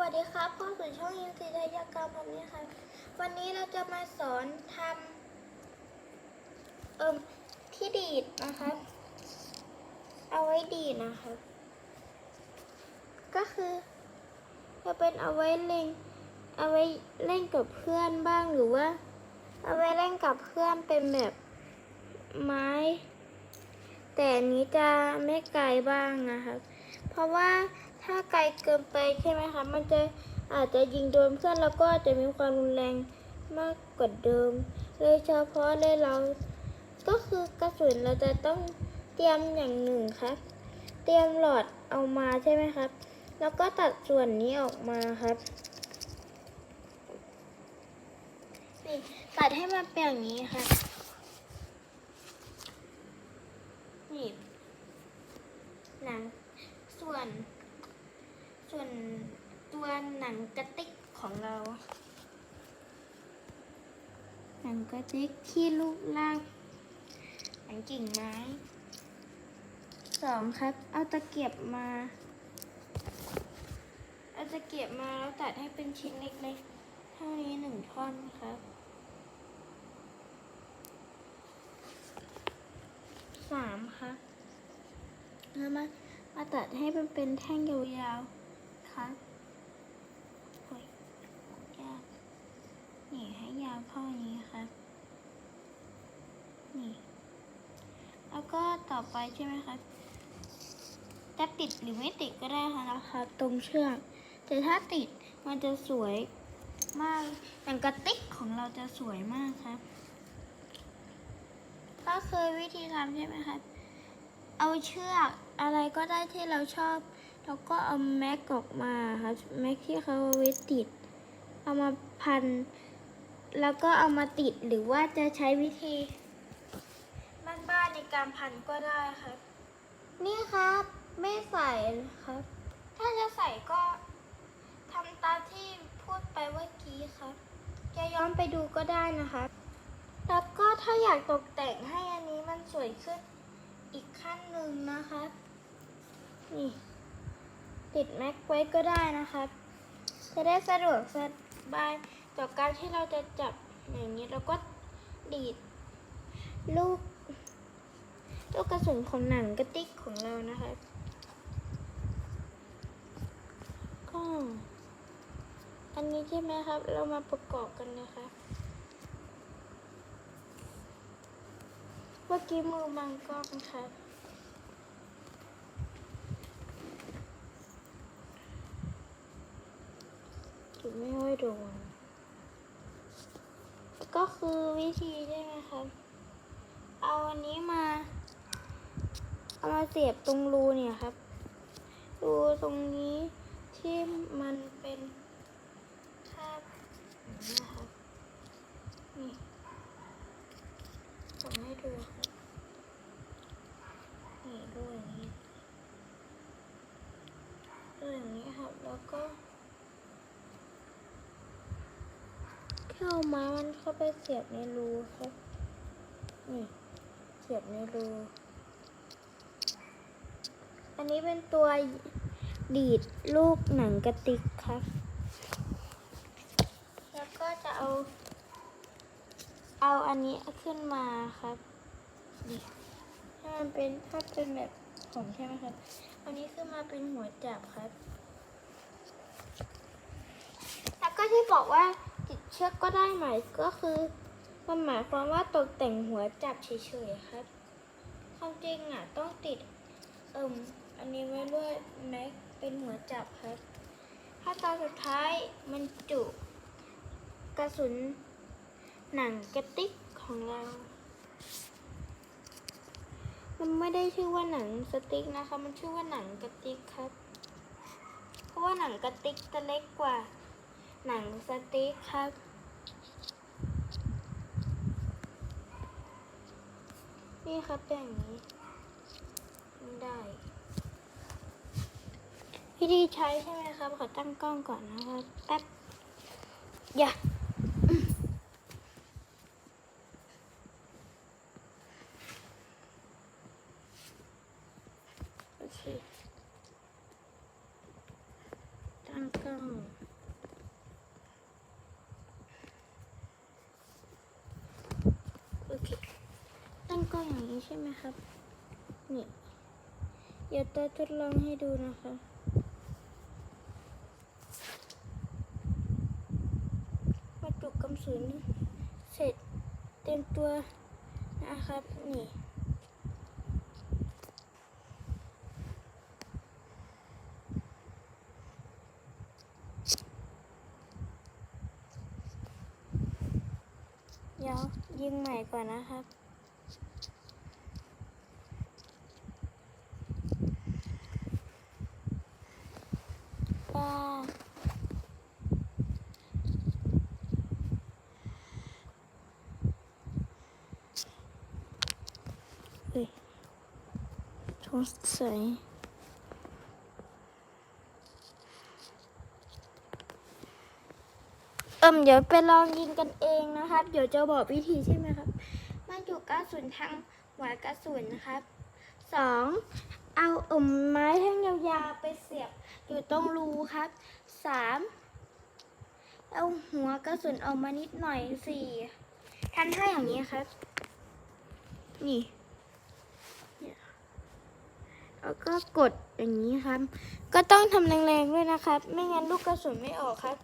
วัสดีครับเข้าสู่ช่องยินซีทยากรรมผมนี่ครับวันนี้เราจะมาสอนทำเอ่มที่ดีดนะครับเอาไว้ดีดนะครับก็คือจะเป็นเอาไว้เล่นเอาไว้เล่นกับเพื่อนบ้างหรือว่า เอาไว้เล่นกับเพื่อนเป็นแบบไม้ แต่นนี้จะไม่ไกลบ้างนะครับเพราะว่า ถ้าไกลเกินไปใช่ไหมคะ มันจะอาจจะยิงโดนเพื่อนแล้วก็จะมีความรุนแรงมากกว่าเดิม โดยเฉพาะเลยเรา ก็คือกระสุนเราจะต้องเตรียมอย่างหนึ่งครับ เตรียมหลอดเอามาใช่ไหมครับ แล้วก็ตัดส่วนนี้ออกมาครับนี่ตัดให้มันเป็นอย่างนี้ครับ นี่ หนังส่วน ส่วนตัวหนังกระติกของเรา หนัง กระติกที่รูปร่างหนังกิ่งไม้สองครับ เอาตะเกียบมา เอาตะเกียบมาแล้วตัดให้เป็นชิ้นเล็กๆ เท่านี้หนึ่งท่อนครับสามครับแล้วมามาตัดให้มันเป็นแท่งยาวๆครับโอ้ยยาก นี่ให้ยาวเท่านี้ครับ นี่ แล้วก็ต่อไปใช่ไหมครับ จะติดหรือไม่ติดก็ได้ค่ะนะคะตรงเชือก แต่ถ้าติดมันจะสวยมากอย่างกระติกของเราจะสวยมากครับ ก็คือวิธีทำใช่ไหมครับ เอาเชือกอะไรก็ได้ที่เราชอบแล้วก็เอาแม็กออกมาครับแม็กที่เขาเอาไว้ติด เอามาพัน แล้วก็เอามาติดหรือว่าจะใช้วิธีบ้านๆในการพันก็ได้ครับ นี่ครับ ไม่ใส่ครับ ถ้าจะใส่ก็ทำตามที่พูดไปเมื่อกี้ครับจะย้อนไปดูก็ได้นะครับแล้วก็ถ้าอยากตกแต่งให้อันนี้มันสวยขึ้นอีกขั้นหนึ่งนะคะนี่ติดแม็กไว้ก็ได้นะครับจะได้สะดวกสบาย ต่อการที่เราจะจับอย่างนี้แล้วก็ดีดลูกลูกกระสุนของหนังกระติกของเรานะคะก็อันนี้ใช่ไหมครับ เรามาประกอบกันนะคะเมื่อกี้มือบังกล้องครับจุดไม่ค่อยโดน ก็คือวิธีใช่ไหมครับ เอาอันนี้มา เอามาเสียบตรงรูเนี่ยครับ รูตรงนี้ที่มันเป็นคาบนะครับ นี่ส่งให้ดูครับ นี่ดูอย่างนี้ดูอย่างนี้ครับ แล้วก็ เข้ามามันเข้าไปเสียบในรูครับ นี่เสียบในรู อันนี้เป็นตัวดีดลูกหนังกระติกครับ แล้วก็จะเอา เอาอันนี้ขึ้นมาครับนี่ให้มันเป็นถ้าเป็นแบบผมใช่ไหมครับ อันนี้ขึ้นมาเป็นหัวจับครับ แล้วก็ที่บอกว่า ชือกก็ได้หมายก็คือมันหมายความว่าตกแต่งหัวจับเฉยๆครับความจริงอะต้องติดเอิมอันนี้ไว้ด้วยแม็กเป็นหัวจับครับถ้าตอนสุดท้ายมันจุ กระสุนหนังกระติกของเรา มันไม่ได้ชื่อว่าหนังสติ๊กนะคะ มันชื่อว่าหนังกระติกครับ เพราะว่าหนังกระติกจะเล็กกว่า หนังสติ๊กครับ นี่ครับอย่างนี้ไม่ได้ วิธีใช้ใช่ไหมครับ ขอตั้งกล้องก่อนนะครับ แป๊บ อย่า โอเค ตั้งกล้อง ก็อย่างนี้ใช่ไหมครับ นี่ เดี๋ยวตัวทดลองให้ดูนะคะมาจุกกำสุนเสร็จเต็มตัวนะครับ นี่เดี๋ยวยิงใหม่ก่อนนะครับ สงสัยเอิมเดี๋ยวไปลองยิงกันเองนะครับ เดี๋ยวจะบอกวิธีใช่ไหมครับ มันอยู่กระสุนทางหัวกระสุนนะครับสองเอาเอิมไม้แท่งยาวๆไปเสียบอยู่ตรงรูครับสามเอาหัวกระสุนออกมานิดหน่อยสี่ทำท่าอย่างนี้ครับ นี่ แล้วก็กดอย่างนี้ครับ ก็ต้องทำแรงๆด้วยนะครับ ไม่งั้นลูกกระสุนไม่ออกครับ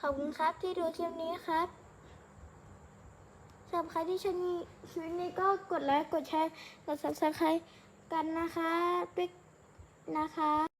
ขอบคุณครับที่ดูคลิปนี้ครับสำหรับใครที่ชอบคลิปนี้ก็กดไลค์ กดแชร์ กด subscribe กันนะคะ ปิ๊กนะคะ